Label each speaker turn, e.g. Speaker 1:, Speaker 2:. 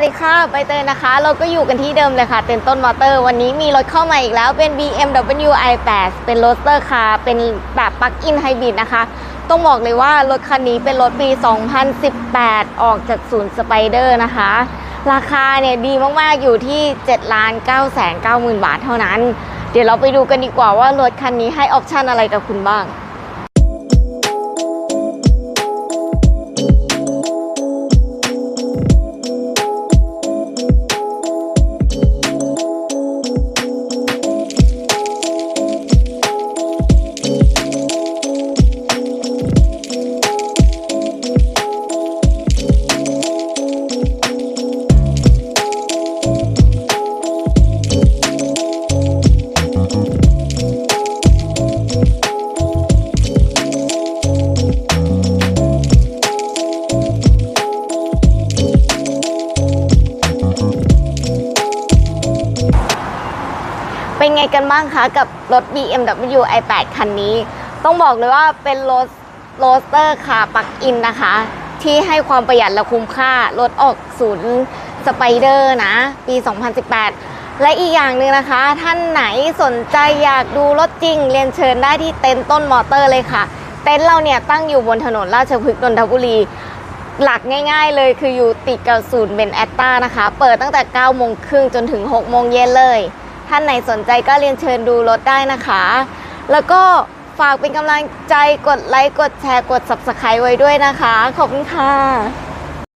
Speaker 1: สดีค่ะใบเตยนะคะ เราก็อยู่กันที่เดิมเลยค่ะ เต็นต้นมอเตอร์ วันนี้มีรถเข้ามาอีกแล้วเป็น BMW i8 เป็นโรสเตอร์คาร์เป็นแบบปลั๊กอินไฮบริดนะคะ ต้องบอกเลยว่ารถคันนี้เป็นรถปี 2018 ออกจากศูนย์สไปเดอร์นะคะ ราคาเนี่ยดีมาก ๆ อยู่ที่ 7 ล้าน9 9 0 0 0 0 บาทเท่านั้น เดี๋ยวเราไปดูกันดีกว่าว่ารถคันนี้ให้ออปชันอะไรกับคุณบ้าง เป็นไงกันบ้างคะกับรถ BMW i8 คันนี้ ต้องบอกเลยว่าเป็นรถโรสเตอร์คาปักอินนะคะ ที่ให้ความประหยัดและคุ้มค่ารถออกศูนย์สไปเดอร์นะ ปี 2018 และอีกอย่างหนึ่งนะคะ ท่านไหนสนใจอยากดูรถจริง เรียนเชิญได้ที่เต็นท์ต้นมอเตอร์เลยค่ะ เต็นท์เราเนี่ยตั้งอยู่บนถนนราชพฤกษ์นนทบุรี หลักง่ายๆเลยคืออยู่ติดกับศูนย์เบนแอตตานะคะ เปิดตั้งแต่ 9 โมงครึ่งจนถึง 6 โมงเย็นเลย ท่านไหนสนใจก็เรียนเชิญดูรถได้นะคะ แล้วก็ฝากเป็นกำลังใจกดไลค์กดแชร์กด Subscribe ไว้ด้วยนะคะ ขอบคุณค่ะ